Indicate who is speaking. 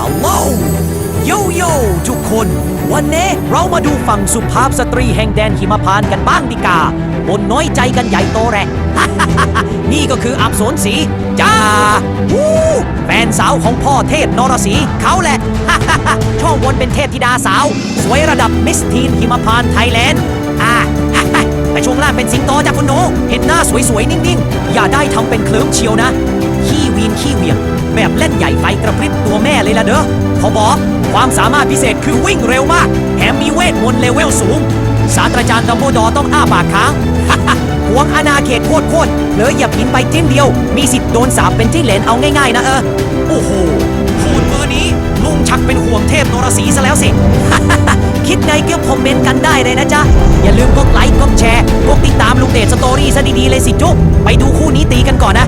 Speaker 1: ฮัลโหลโยโย่ทุกคน วันนี้เรามาดูฝั่งสุภาพสตรีแห่งแดนหิมพานต์กันบ้างดีกาบนน้อยใจกันใหญ่โตแหละ นี่ก็คืออับสนศรีจ้าวู้แฟนสาวของพ่อเทพนรศีเขาแหละ ช่องบนเป็นเทพธิดาสาว สวยระดับมิสทีนหิมพานต์ไทยแลนด์อ่าแต่ช่วงล่างเป็นสิงโตจ้ะคุณหนูเห็นหน้าสวยๆ นิ่งๆ อย่าได้ทำเป็นเคลิ้มเชียวนะ ขี้วีนขี้เวียง แบบเล่นใหญ่ไฟกระพริบ เลยล่ะเด้อพอบอกความสามารถพิเศษคือวิ่งเร็วมากแถมมีเวทมนต์เลเวลสูง ศาสตราจารย์ดัมโบดอต้องอ้าปากค้างหวงอาณาเขตโคตรโคตรๆเลืออย่าพินไปจิ้มเดียว มีสิทธิ์โดนสาปเป็นจิ้งเหลนเอาง่ายๆนะเออ โอ้โหพูดเบอร์นี้ลุงชักเป็นห่วงเทพนรสีซะแล้วสิ คิดไงก็คอมเมนต์กันได้เลยนะจ๊ะ อย่าลืมกดไลค์กดแชร์กดติดตามลุงเดชสตอรี่ซะดีๆเลยสิจุ๊บไปดูคู่นี้ตีกันก่อนนะ